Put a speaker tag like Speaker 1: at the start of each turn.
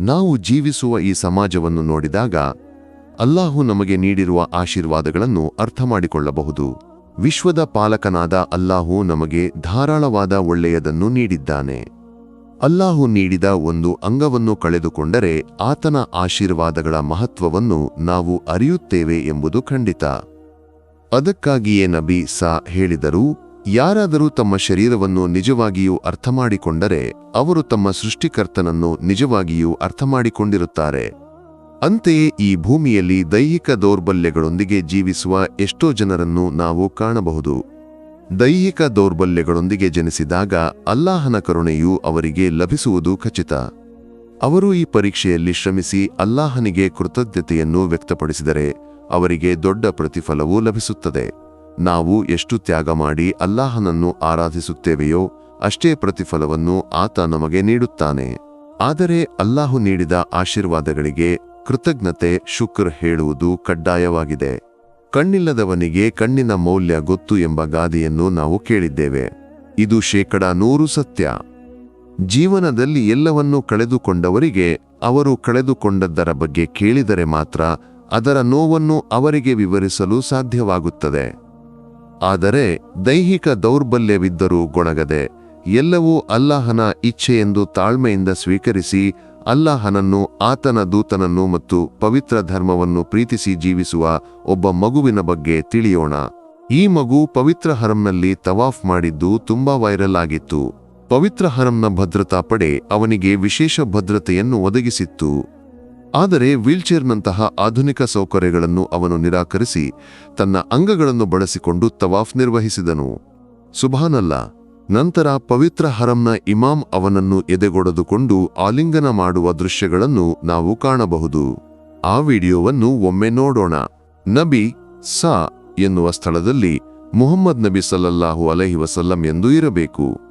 Speaker 1: ನಾವು ಜೀವಿಸುವ ಈ ಸಮಾಜವನ್ನು ನೋಡಿದಾಗ ಅಲ್ಲಾಹು ನಮಗೆ ನೀಡಿರುವ ಆಶೀರ್ವಾದಗಳನ್ನು ಅರ್ಥ ಮಾಡಿಕೊಳ್ಳಬಹುದು ವಿಶ್ವದ ಪಾಲಕನಾದ ಅಲ್ಲಾಹು ನಮಗೆ ಧಾರಾಳವಾದ ಒಳ್ಳೆಯದನ್ನು ನೀಡಿದ್ದಾನೆ. ಅಲ್ಲಾಹು ನೀಡಿದ ಒಂದು ಅಂಗವನ್ನು ಕಳೆದುಕೊಂಡರೆ ಆತನ ಆಶೀರ್ವಾದಗಳ ಮಹತ್ವವನ್ನು ನಾವು ಅರಿಯುತ್ತೇವೆ ಎಂಬುದು ಖಂಡಿತ. ಅದಕ್ಕಾಗಿಯೇ ನಬಿ ಸಾ ಹೇಳಿದರು ಯಾರಾದರೂ ತಮ್ಮ ಶರೀರವನ್ನು ನಿಜವಾಗಿಯೂ ಅರ್ಥಮಾಡಿಕೊಂಡರೆ, ಅವರು ತಮ್ಮ ಸೃಷ್ಟಿಕರ್ತನನ್ನು ನಿಜವಾಗಿಯೂ ಅರ್ಥಮಾಡಿಕೊಂಡಿರುತ್ತಾರೆ. ಅಂತೆಯೇ ಈ ಭೂಮಿಯಲ್ಲಿ ದೈಹಿಕ ದೌರ್ಬಲ್ಯಗಳೊಂದಿಗೆ ಜೀವಿಸುವ ಎಷ್ಟೋ ಜನರನ್ನು ನಾವು ಕಾಣಬಹುದು. ದೈಹಿಕ ದೌರ್ಬಲ್ಯಗಳೊಂದಿಗೆ ಜನಿಸಿದಾಗ ಅಲ್ಲಾಹನ ಕರುಣೆಯು ಅವರಿಗೆ ಲಭಿಸುವುದು ಖಚಿತ. ಅವರು ಈ ಪರೀಕ್ಷೆಯಲ್ಲಿ ಶ್ರಮಿಸಿ ಅಲ್ಲಾಹನಿಗೆ ಕೃತಜ್ಞತೆಯನ್ನು ವ್ಯಕ್ತಪಡಿಸಿದರೆ ಅವರಿಗೆ ದೊಡ್ಡ ಪ್ರತಿಫಲವೂ ಲಭಿಸುತ್ತದೆ. ನಾವು ಎಷ್ಟು ತ್ಯಾಗ ಮಾಡಿ ಅಲ್ಲಾಹನನ್ನು ಆರಾಧಿಸುತ್ತೇವೆಯೋ ಅಷ್ಟೇ ಪ್ರತಿಫಲವನ್ನು ಆತ ನಮಗೆ ನೀಡುತ್ತಾನೆ. ಆದರೆ ಅಲ್ಲಾಹು ನೀಡಿದ ಆಶೀರ್ವಾದಗಳಿಗೆ ಕೃತಜ್ಞತೆ, ಶುಕ್ರ್ ಹೇಳುವುದು ಕಡ್ಡಾಯವಾಗಿದೆ. ಕಣ್ಣಿಲ್ಲದವನಿಗೆ ಕಣ್ಣಿನ ಮೌಲ್ಯ ಗೊತ್ತು ಎಂಬ ಗಾದೆಯನ್ನು ನಾವು ಕೇಳಿದ್ದೇವೆ. ಇದು ಶೇಕಡ ನೂರು ಸತ್ಯ. ಜೀವನದಲ್ಲಿ ಎಲ್ಲವನ್ನೂ ಕಳೆದುಕೊಂಡವರಿಗೆ ಅವರು ಕಳೆದುಕೊಂಡದ್ದರ ಬಗ್ಗೆ ಕೇಳಿದರೆ ಮಾತ್ರ ಅದರ ನೋವನ್ನು ಅವರಿಗೆ ವಿವರಿಸಲು ಸಾಧ್ಯವಾಗುತ್ತದೆ. ಆದರೆ ದೈಹಿಕ ದೌರ್ಬಲ್ಯವಿದ್ದರೂ ಗೊಣಗದೆ, ಎಲ್ಲವೂ ಅಲ್ಲಾಹನ ಇಚ್ಛೆಯೆಂದು ತಾಳ್ಮೆಯಿಂದ ಸ್ವೀಕರಿಸಿ ಅಲ್ಲಾಹನನ್ನು, ಆತನ ದೂತನನ್ನು ಮತ್ತು ಪವಿತ್ರ ಧರ್ಮವನ್ನು ಪ್ರೀತಿಸಿ ಜೀವಿಸುವ ಒಬ್ಬ ಮಗುವಿನ ಬಗ್ಗೆ ತಿಳಿಯೋಣ. ಈ ಮಗು ಪವಿತ್ರ ಹರಂನಲ್ಲಿ ತವಾಫ್ ಮಾಡಿದ್ದು ತುಂಬಾ ವೈರಲ್ ಆಗಿತ್ತು. ಪವಿತ್ರ ಹರಂನ ಭದ್ರತಾ ಪಡೆ ಅವನಿಗೆ ವಿಶೇಷ ಭದ್ರತೆಯನ್ನು ಒದಗಿಸಿತ್ತು. ಆದರೆ ವೀಲ್ಚೇರ್ನಂತಹ ಆಧುನಿಕ ಸೌಕರ್ಯಗಳನ್ನು ಅವನು ನಿರಾಕರಿಸಿ ತನ್ನ ಅಂಗಗಳನ್ನು ಬಳಸಿಕೊಂಡು ತವಾಫ್ ನಿರ್ವಹಿಸಿದನು. ಸುಭಾನಲ್ಲಾ, ನಂತರ ಪವಿತ್ರ ಹರಂನ ಇಮಾಮ್ ಅವನನ್ನು ಎದೆಗೊಡೆದುಕೊಂಡು ಆಲಿಂಗನ ಮಾಡುವ ದೃಶ್ಯಗಳನ್ನು ನಾವು ಕಾಣಬಹುದು. ಆ ವಿಡಿಯೋವನ್ನು ಒಮ್ಮೆ ನೋಡೋಣ. ನಬಿ ಸಾ ಎನ್ನುವ ಸ್ಥಳದಲ್ಲಿ ಮುಹಮ್ಮದ್ ನಬಿ ಸಲ್ಲಲ್ಲಾಹು ಅಲೈಹಿ ವಸಲ್ಲಂ ಎಂದು ಇರಬೇಕು.